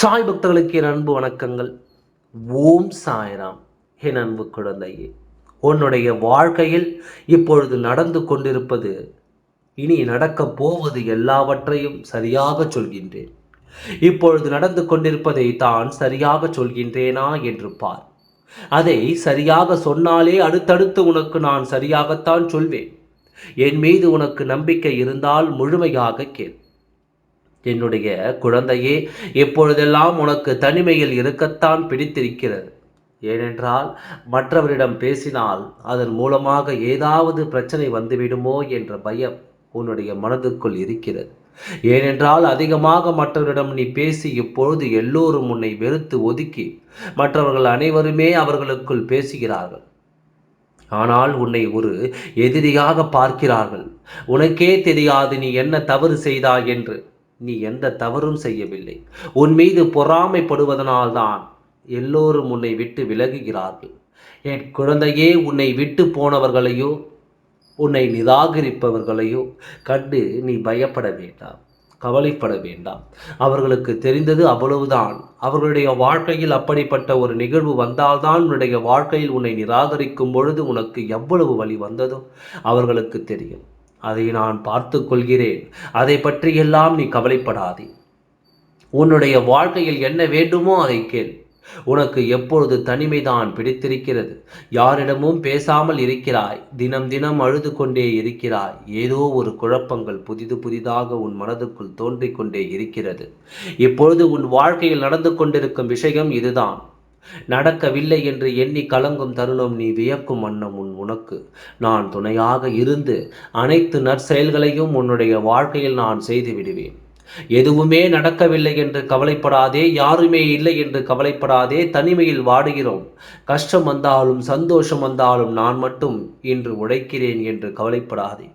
சாய் பக்தர்களுக்கு என் அன்பு வணக்கங்கள். ஓம் சாய்ராம். என் அன்பு குழந்தையே உன்னுடைய வாழ்க்கையில் இப்பொழுது நடந்து கொண்டிருப்பது இனி நடக்கப் போவது எல்லாவற்றையும் சரியாக சொல்கின்றேன். இப்பொழுது நடந்து கொண்டிருப்பதை தான் சரியாக சொல்கின்றேனா என்று பார். அதை சரியாக சொன்னாலே அடுத்தடுத்து உனக்கு நான் சரியாகத்தான் சொல்வேன். என் மீது உனக்கு நம்பிக்கை இருந்தால் முழுமையாக கேள். என்னுடைய குழந்தையே எப்பொழுதெல்லாம் உனக்கு தனிமையில் இருக்கத்தான் பிடித்திருக்கிறது. ஏனென்றால் மற்றவரிடம் பேசினால் அதன் மூலமாக ஏதாவது பிரச்சனை வந்துவிடுமோ என்ற பயம் உன்னுடைய மனதுக்குள் இருக்கிறது. ஏனென்றால் அதிகமாக மற்றவரிடம் நீ பேசி இப்பொழுது எல்லோரும் உன்னை வெறுத்து ஒதுக்கி மற்றவர்கள் அனைவருமே அவர்களுக்குள் பேசுகிறார்கள். ஆனால் உன்னை ஒரு எதிரியாக பார்க்கிறார்கள். உனக்கே தெரியாது நீ என்ன தவறு செய்தாய் என்று. நீ எந்த தவறும் செய்யவில்லை. உன் மீது பொறாமைப்படுவதனால்தான் எல்லோரும் உன்னை விட்டு விலகுகிறார்கள். என் குழந்தையே உன்னை விட்டு போனவர்களையோ உன்னை நிராகரிப்பவர்களையோ கண்டு நீ பயப்பட வேண்டாம் கவலைப்பட வேண்டாம். அவர்களுக்கு தெரிந்தது அவ்வளவுதான். அவர்களுடைய வாழ்க்கையில் அப்படிப்பட்ட ஒரு நிகழ்வு வந்தால்தான் உன்னுடைய வாழ்க்கையில் உன்னை நிராகரிக்கும் பொழுது உனக்கு எவ்வளவு வழி வந்ததோ அவர்களுக்கு தெரியும். அதை நான் பார்த்து கொள்கிறேன் அதை பற்றியெல்லாம் நீ கவலைப்படாதே. உன்னுடைய வாழ்க்கையில் என்ன வேண்டுமோ அதை கேள். உனக்கு எப்பொழுது தனிமைதான் பிடித்திருக்கிறது. யாரிடமும் பேசாமல் இருக்கிறாய். தினம் தினம் அழுது கொண்டே இருக்கிறாய். ஏதோ ஒரு குழப்பங்கள் புதிது புதிதாக உன் மனதுக்குள் தோன்றிக் கொண்டே இருக்கிறது. இப்பொழுது உன் வாழ்க்கையில் நடந்து கொண்டிருக்கும் விஷயம் இதுதான். நடக்கவில்லை என்று எண்ணி கலங்கும் தருணம் நீ வியக்கும் வண்ணம் உன் உனக்கு. நான் துணையாக இருந்து அனைத்து நற்செயல்களையும் உன்னுடைய வாழ்க்கையில் நான் செய்து விடுவேன். எதுவுமே நடக்கவில்லை என்று கவலைப்படாதே யாருமே இல்லை என்று கவலைப்படாதே தனிமையில் வாடுகிறோம். கஷ்டம் வந்தாலும் சந்தோஷம் வந்தாலும் நான் மட்டும் இன்று உழைக்கிறேன் என்று கவலைப்படாதே.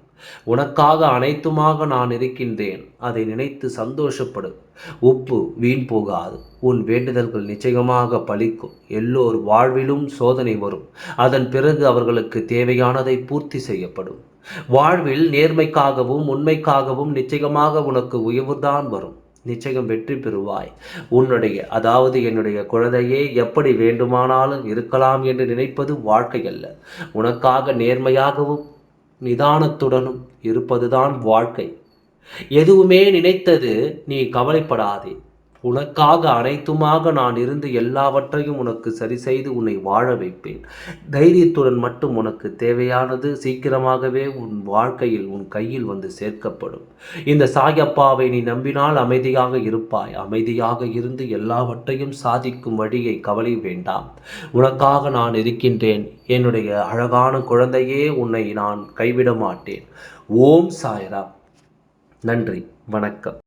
உனக்காக அனைத்துமாக நான் இருக்கின்றேன். அதை நினைத்து சந்தோஷப்படு. உப்பு வீண் போகாது. உன் வேண்டுதல்கள் நிச்சயமாக பலிக்கும் எல்லோர் வாழ்விலும் சோதனை வரும். அதன் பிறகு அவர்களுக்கு தேவையானதை பூர்த்தி செய்யப்படும். வாழ்வில் நேர்மைக்காகவும் உண்மைக்காகவும் நிச்சயமாக உனக்கு உயர்வுதான் வரும். நிச்சயம் வெற்றி பெறுவாய். உன்னுடைய அதாவது என்னுடைய குழந்தையே எப்படி வேண்டுமானாலும் இருக்கலாம் என்று நினைப்பது வாழ்க்கை அல்ல உனக்காக நேர்மையாகவும் நிதானத்துடனும் இருப்பதுதான் வாழ்க்கை. எதுவுமே நினைத்தது நீ கவலைப்படாதே. உனக்காக அனைத்துமாக நான் இருந்து எல்லாவற்றையும் உனக்கு சரி செய்து உன்னை வாழ வைப்பேன். தைரியத்துடன் மட்டும் உனக்கு தேவையானது சீக்கிரமாகவே உன் வாழ்க்கையில் உன் கையில் வந்து சேர்க்கப்படும். இந்த சாயப்பாவை நீ நம்பினால் அமைதியாக இருப்பாய். அமைதியாக இருந்து எல்லாவற்றையும் சாதிக்கும் வழியை கவலை வேண்டாம். உனக்காக நான் இருக்கின்றேன். என்னுடைய அழகான குழந்தையே உன்னை நான் கைவிட மாட்டேன். ஓம் சாயரா நன்றி. வணக்கம்.